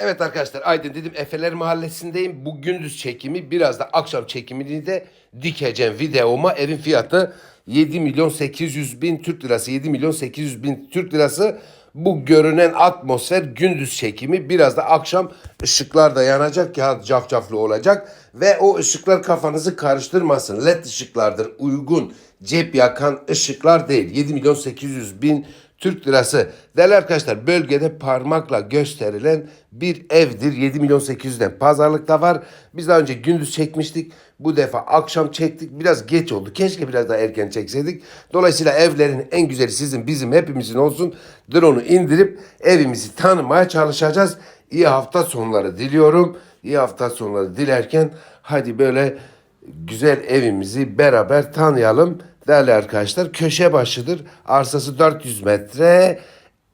Evet arkadaşlar Aydın dedim Efeler Mahallesi'ndeyim. Bu gündüz çekimi biraz da akşam çekimini de dikeceğim videoma. Evin fiyatı 7 milyon 800 bin Türk lirası. 7 milyon 800 bin Türk lirası. Bu görünen atmosfer gündüz çekimi. Biraz da akşam ışıklar da yanacak ya cafcaflı olacak. Ve o ışıklar kafanızı karıştırmasın. LED ışıklardır. Uygun cep yakan ışıklar değil. 7 milyon 800 bin Türk lirası. Değerli arkadaşlar bölgede parmakla gösterilen bir evdir. 7 milyon 800'den pazarlıkta var. Biz daha önce gündüz çekmiştik. Bu defa akşam çektik. Biraz geç oldu. Keşke biraz daha erken çekseydik. Dolayısıyla evlerin en güzeli sizin bizim hepimizin olsun. Drone'u indirip evimizi tanımaya çalışacağız. İyi hafta sonları diliyorum. İyi hafta sonları dilerken hadi böyle güzel evimizi beraber tanıyalım. Değerli arkadaşlar köşe başıdır. Arsası 400 metre.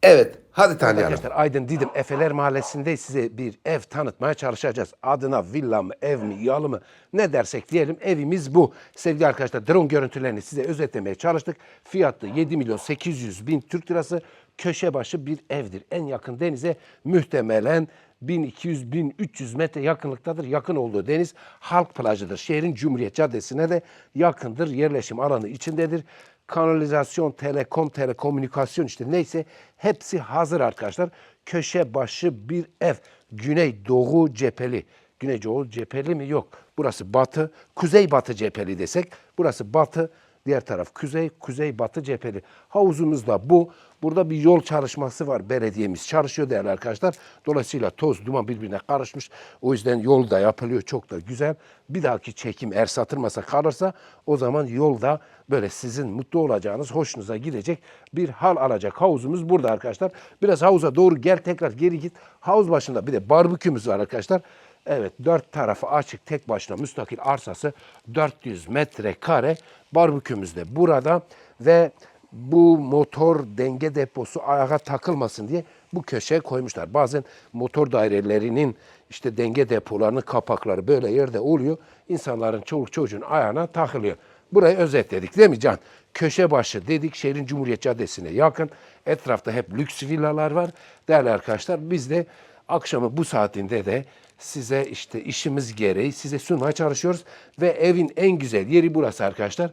Evet hadi tanıyalım. Arkadaşlar Aydın Didim Efeler Mahallesi'nde size bir ev tanıtmaya çalışacağız. Adına villa mı, ev mi, yalı mı ne dersek diyelim evimiz bu. Sevgili arkadaşlar drone görüntülerini size özetlemeye çalıştık. Fiyatı 7 milyon 800 bin Türk lirası. Köşe başı bir evdir. En yakın denize muhtemelen 1200-1300 metre yakınlıktadır. Yakın olduğu deniz halk plajıdır. Şehrin Cumhuriyet Caddesi'ne de yakındır. Yerleşim alanı içindedir. Kanalizasyon, telekom, telekomünikasyon işte neyse hepsi hazır arkadaşlar. Köşe başı bir ev. Güneydoğu cepheli. Güneydoğu cepheli mi? Yok. Burası batı. Kuzey-batı cepheli desek. Burası batı. Diğer taraf kuzey, kuzey-batı cepheli. Havuzumuz da bu. Burada bir yol çalışması var. Belediyemiz çalışıyor değerli arkadaşlar. Dolayısıyla toz, duman birbirine karışmış. O yüzden yol da yapılıyor. Çok da güzel. Bir dahaki çekim eğer satılmasa kalırsa o zaman yolda böyle sizin mutlu olacağınız, hoşunuza gidecek bir hal alacak. Havuzumuz burada arkadaşlar. Biraz havuza doğru gel tekrar geri git. Havuz başında bir de barbekümüz var arkadaşlar. Evet dört tarafı açık tek başına müstakil arsası 400 metrekare barbekümüz de burada ve bu motor denge deposu ayağa takılmasın diye bu köşeye koymuşlar. Bazen motor dairelerinin işte denge depolarının kapakları böyle yerde oluyor. İnsanların çoluk çocuğun ayağına takılıyor. Burayı özetledik değil mi Can? Köşe başı dedik şehrin Cumhuriyet Caddesi'ne yakın. Etrafta hep lüks villalar var. Değerli arkadaşlar biz de akşamı bu saatinde de size işte işimiz gereği size sunmaya çalışıyoruz. Ve evin en güzel yeri burası arkadaşlar.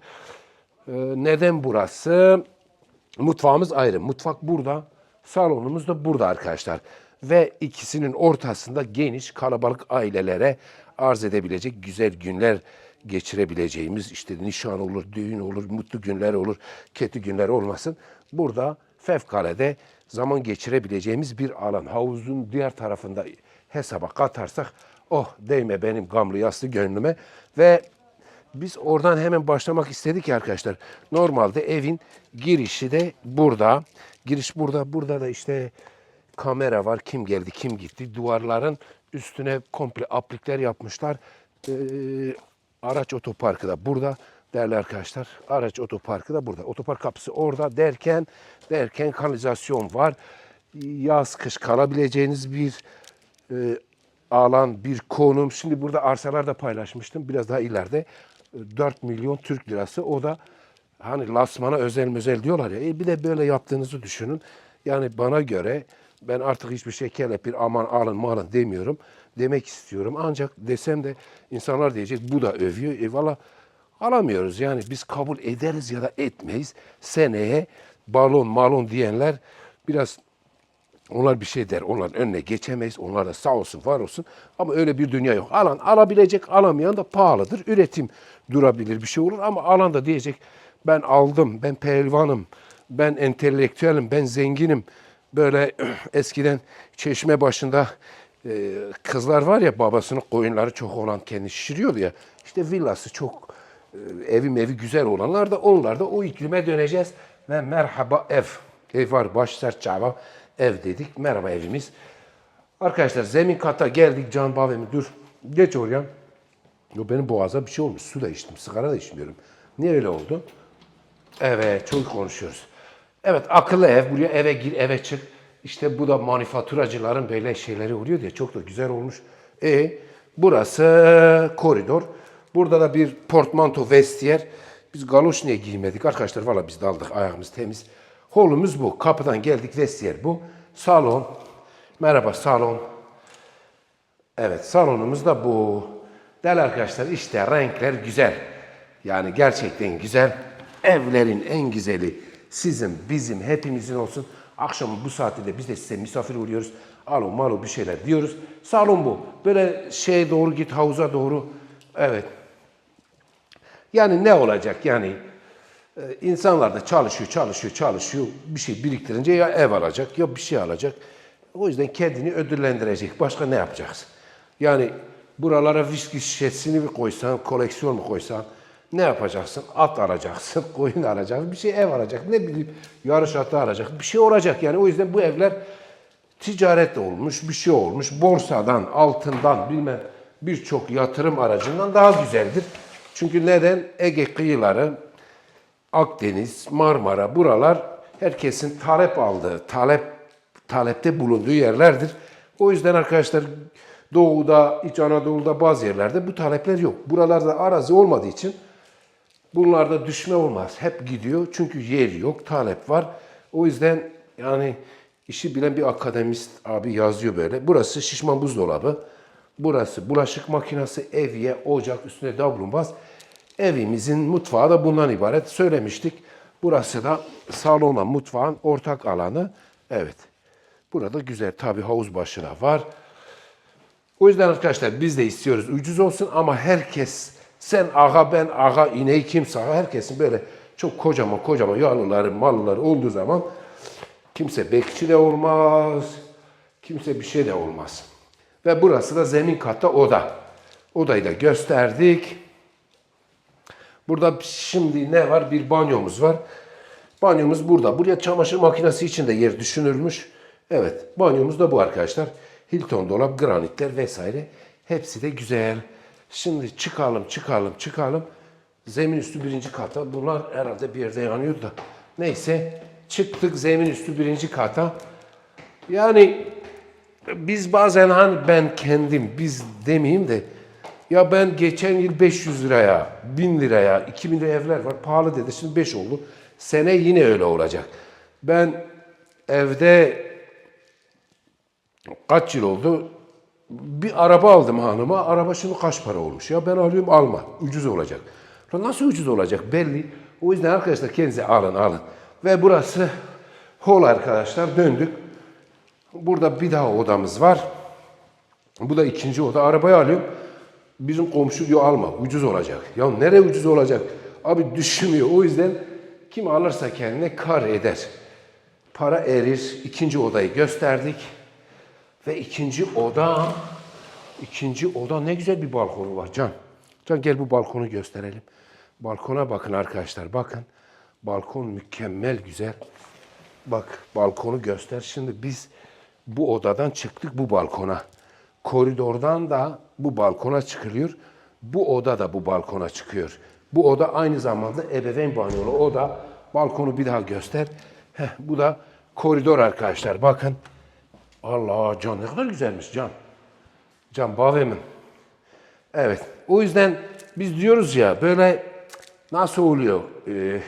Ee, neden burası? Mutfağımız ayrı. Mutfak burada. Salonumuz da burada arkadaşlar. Ve ikisinin ortasında geniş kalabalık ailelere arz edebilecek güzel günler geçirebileceğimiz işte nişan olur, düğün olur, mutlu günler olur, kötü günler olmasın. Burada fevkalade zaman geçirebileceğimiz bir alan. Havuzun diğer tarafında hesaba katarsak oh değme benim gamlı yaslı gönlüme ve biz oradan hemen başlamak istedik ya arkadaşlar. Normalde evin girişi de burada. Giriş burada. Burada da işte kamera var. Kim geldi, kim gitti. Duvarların üstüne komple aplikler yapmışlar. Ee, araç otoparkı da burada. Değerli arkadaşlar, araç otoparkı da burada. Otopark kapısı orada derken derken kanalizasyon var. Yaz kış kalabileceğiniz bir e, alan, bir konum. Şimdi burada arsalar da paylaşmıştım. Biraz daha ileride 4 milyon Türk lirası. O da hani lasmana özel özel diyorlar ya. E bir de böyle yaptığınızı düşünün. Yani bana göre ben artık hiçbir şey kelepir aman alın malın demiyorum. Demek istiyorum. Ancak desem de insanlar diyecek bu da övüyor. E valla alamıyoruz. Yani biz kabul ederiz ya da etmeyiz. Seneye balon malon diyenler biraz onlar bir şey der. Onların önüne geçemeyiz. Onlar da sağ olsun, var olsun. Ama öyle bir dünya yok. Alan alabilecek, alamayan da pahalıdır. Üretim durabilir bir şey olur ama alan da diyecek ben aldım, ben pehlivanım, ben entelektüelim, ben zenginim. Böyle eskiden çeşme başında e, kızlar var ya babasının koyunları çok olan kendi şişiriyordu ya. İşte villası çok e, evi mevi güzel olanlar da onlar da o iklime döneceğiz. Ve merhaba ev. Ev var baş sert çaba ev dedik. Merhaba evimiz. Arkadaşlar zemin kata geldik Can Bavemi dur. Geç oraya. Yo benim boğaza bir şey olmuş. Su da içtim. Sigara da içmiyorum. Niye öyle oldu? Evet çok konuşuyoruz. Evet akıllı ev. Buraya eve gir eve çık. İşte bu da manifaturacıların böyle şeyleri oluyor diye çok da güzel olmuş. E burası koridor. Burada da bir portmanto vestiyer. Biz galoş niye giymedik arkadaşlar? Valla biz daldık ayağımız temiz. Holumuz bu. Kapıdan geldik vestiyer bu. Salon. Merhaba salon. Evet salonumuz da bu. Değerli arkadaşlar işte renkler güzel. Yani gerçekten güzel. Evlerin en güzeli sizin, bizim, hepimizin olsun. Akşam bu saatte de biz de size misafir oluyoruz. Alo malo bir şeyler diyoruz. Salon bu. Böyle şeye doğru git havuza doğru. Evet. Yani ne olacak yani? E, insanlar da çalışıyor, çalışıyor, çalışıyor. Bir şey biriktirince ya ev alacak ya bir şey alacak. O yüzden kendini ödüllendirecek. Başka ne yapacaksın? Yani buralara viski şişesini mi koysan, koleksiyon mu koysan ne yapacaksın? At alacaksın, koyun alacaksın, bir şey ev alacak, ne bileyim yarış atı alacak, bir şey olacak. Yani o yüzden bu evler ticaret olmuş, bir şey olmuş. Borsadan, altından bilmem birçok yatırım aracından daha güzeldir. Çünkü neden? Ege kıyıları, Akdeniz, Marmara buralar herkesin talep aldığı, talep talepte bulunduğu yerlerdir. O yüzden arkadaşlar Doğu'da, İç Anadolu'da bazı yerlerde bu talepler yok. Buralarda arazi olmadığı için bunlarda düşme olmaz. Hep gidiyor çünkü yer yok, talep var. O yüzden yani işi bilen bir akademist abi yazıyor böyle. Burası şişman buzdolabı. Burası bulaşık makinesi, evye, ocak, üstüne davlumbaz. Evimizin mutfağı da bundan ibaret. Söylemiştik. Burası da salonla mutfağın ortak alanı. Evet. Burada güzel tabii havuz başına var. O yüzden arkadaşlar biz de istiyoruz ucuz olsun ama herkes sen ağa ben ağa ineği kimse ağa herkesin böyle çok kocaman kocaman yalıları malları olduğu zaman kimse bekçi de olmaz. Kimse bir şey de olmaz. Ve burası da zemin katta oda. Odayı da gösterdik. Burada şimdi ne var? Bir banyomuz var. Banyomuz burada. Buraya çamaşır makinesi için de yer düşünülmüş. Evet, banyomuz da bu arkadaşlar. Hilton dolap, granitler vesaire. Hepsi de güzel. Şimdi çıkalım, çıkalım, çıkalım. Zemin üstü birinci kata. Bunlar herhalde bir yerde yanıyor da. Neyse, çıktık zemin üstü birinci kata. Yani biz bazen hani ben kendim, biz demeyeyim de ya ben geçen yıl 500 liraya, 1000 liraya, 2000 liraya evler var. Pahalı dedi. Şimdi 5 oldu. Sene yine öyle olacak. Ben evde kaç yıl oldu? Bir araba aldım hanıma. Araba şimdi kaç para olmuş? Ya ben alıyorum alma. Ucuz olacak. Lan nasıl ucuz olacak? Belli. O yüzden arkadaşlar kendinize alın alın. Ve burası hol arkadaşlar. Döndük. Burada bir daha odamız var. Bu da ikinci oda. Arabayı alıyorum. Bizim komşu diyor alma. Ucuz olacak. Ya nereye ucuz olacak? Abi düşünmüyor. O yüzden kim alırsa kendine kar eder. Para erir. İkinci odayı gösterdik. Ve ikinci oda, ikinci oda ne güzel bir balkonu var Can. Can gel bu balkonu gösterelim. Balkona bakın arkadaşlar bakın. Balkon mükemmel güzel. Bak balkonu göster. Şimdi biz bu odadan çıktık bu balkona. Koridordan da bu balkona çıkılıyor. Bu oda da bu balkona çıkıyor. Bu oda aynı zamanda ebeveyn banyolu oda. Balkonu bir daha göster. Heh, bu da koridor arkadaşlar. Bakın. Allah Can ne kadar güzelmiş Can. Can Bavemin. Evet. O yüzden biz diyoruz ya böyle nasıl oluyor? Ee,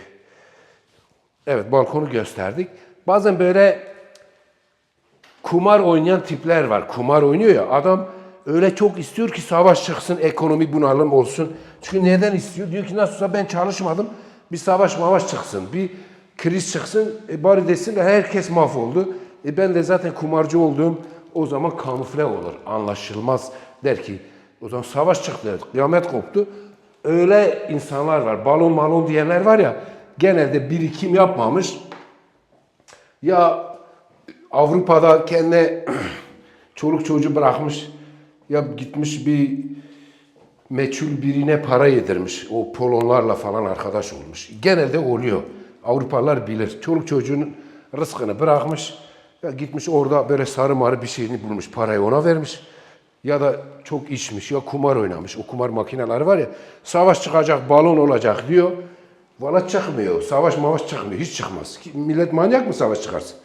evet balkonu gösterdik. Bazen böyle kumar oynayan tipler var. Kumar oynuyor ya adam öyle çok istiyor ki savaş çıksın, ekonomi bunalım olsun. Çünkü neden istiyor? Diyor ki nasılsa ben çalışmadım. Bir savaş mavaş çıksın, bir kriz çıksın. E bari desin de herkes mahvoldu. E ben de zaten kumarcı olduğum o zaman kamufle olur. Anlaşılmaz der ki o zaman savaş çıktı, kıyamet koptu. Öyle insanlar var. Balon malon diyenler var ya genelde birikim yapmamış. Ya Avrupa'da kendine çoluk çocuğu bırakmış ya gitmiş bir meçhul birine para yedirmiş. O Polonlarla falan arkadaş olmuş. Genelde oluyor. Avrupalılar bilir. Çoluk çocuğun rızkını bırakmış. Ya gitmiş orada böyle sarı marı bir şeyini bulmuş. Parayı ona vermiş. Ya da çok içmiş ya kumar oynamış. O kumar makineleri var ya. Savaş çıkacak, balon olacak diyor. Valla çıkmıyor. Savaş mavaş çıkmıyor. Hiç çıkmaz. Millet manyak mı savaş çıkarsın?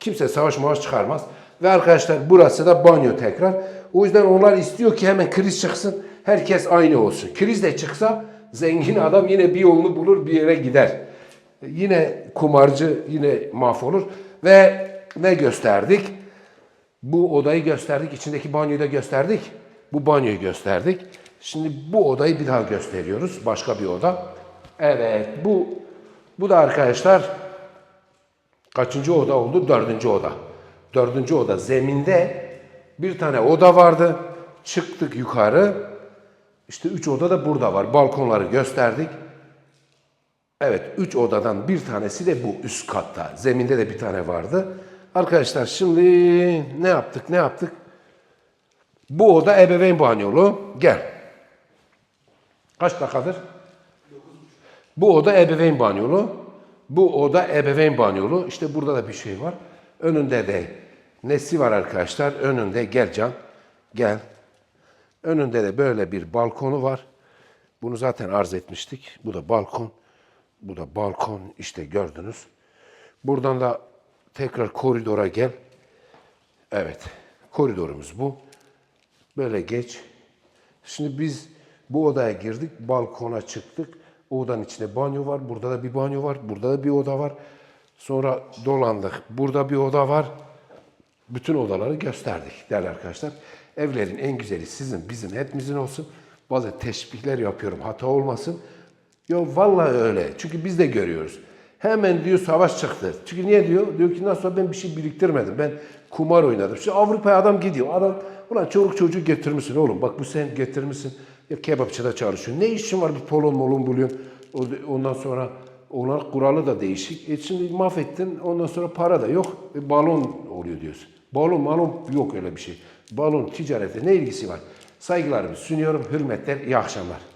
Kimse savaş mavaş çıkarmaz. Ve arkadaşlar burası da banyo tekrar. O yüzden onlar istiyor ki hemen kriz çıksın. Herkes aynı olsun. Kriz de çıksa zengin adam yine bir yolunu bulur bir yere gider. Yine kumarcı yine mahvolur. Ve ne gösterdik? Bu odayı gösterdik. içindeki banyoyu da gösterdik. Bu banyoyu gösterdik. Şimdi bu odayı bir daha gösteriyoruz. Başka bir oda. Evet bu bu da arkadaşlar kaçıncı oda oldu? Dördüncü oda. Dördüncü oda zeminde bir tane oda vardı. Çıktık yukarı. İşte üç oda da burada var. Balkonları gösterdik. Evet, üç odadan bir tanesi de bu üst katta. Zeminde de bir tane vardı. Arkadaşlar şimdi ne yaptık, ne yaptık? Bu oda ebeveyn banyolu. Gel. Kaç dakikadır? Bu oda ebeveyn banyolu. Bu oda ebeveyn banyolu. İşte burada da bir şey var. Önünde de nesi var arkadaşlar? Önünde gel Can. Gel. Önünde de böyle bir balkonu var. Bunu zaten arz etmiştik. Bu da balkon. Bu da balkon. İşte gördünüz. Buradan da tekrar koridora gel. Evet. Koridorumuz bu. Böyle geç. Şimdi biz bu odaya girdik. Balkona çıktık. Odanın içinde banyo var. Burada da bir banyo var. Burada da bir oda var. Sonra dolandık. Burada bir oda var. Bütün odaları gösterdik değerli arkadaşlar. Evlerin en güzeli sizin, bizim, hepimizin olsun. Bazı teşbihler yapıyorum, hata olmasın. Yo vallahi öyle. Çünkü biz de görüyoruz. Hemen diyor savaş çıktı. Çünkü niye diyor? Diyor ki nasıl ben bir şey biriktirmedim. Ben kumar oynadım. Şu Avrupa'ya adam gidiyor. Adam ulan çoluk çocuğu getirmişsin oğlum. Bak bu sen getirmişsin. Ya kebapçıda çalışıyorsun. Ne işin var bir polon molon buluyorsun. Ondan sonra onlar kuralı da değişik. E şimdi mahvettin. Ondan sonra para da yok. E balon oluyor diyorsun. Balon malon yok öyle bir şey. Balon ticarete ne ilgisi var? Saygılarımı sunuyorum. Hürmetler. iyi akşamlar.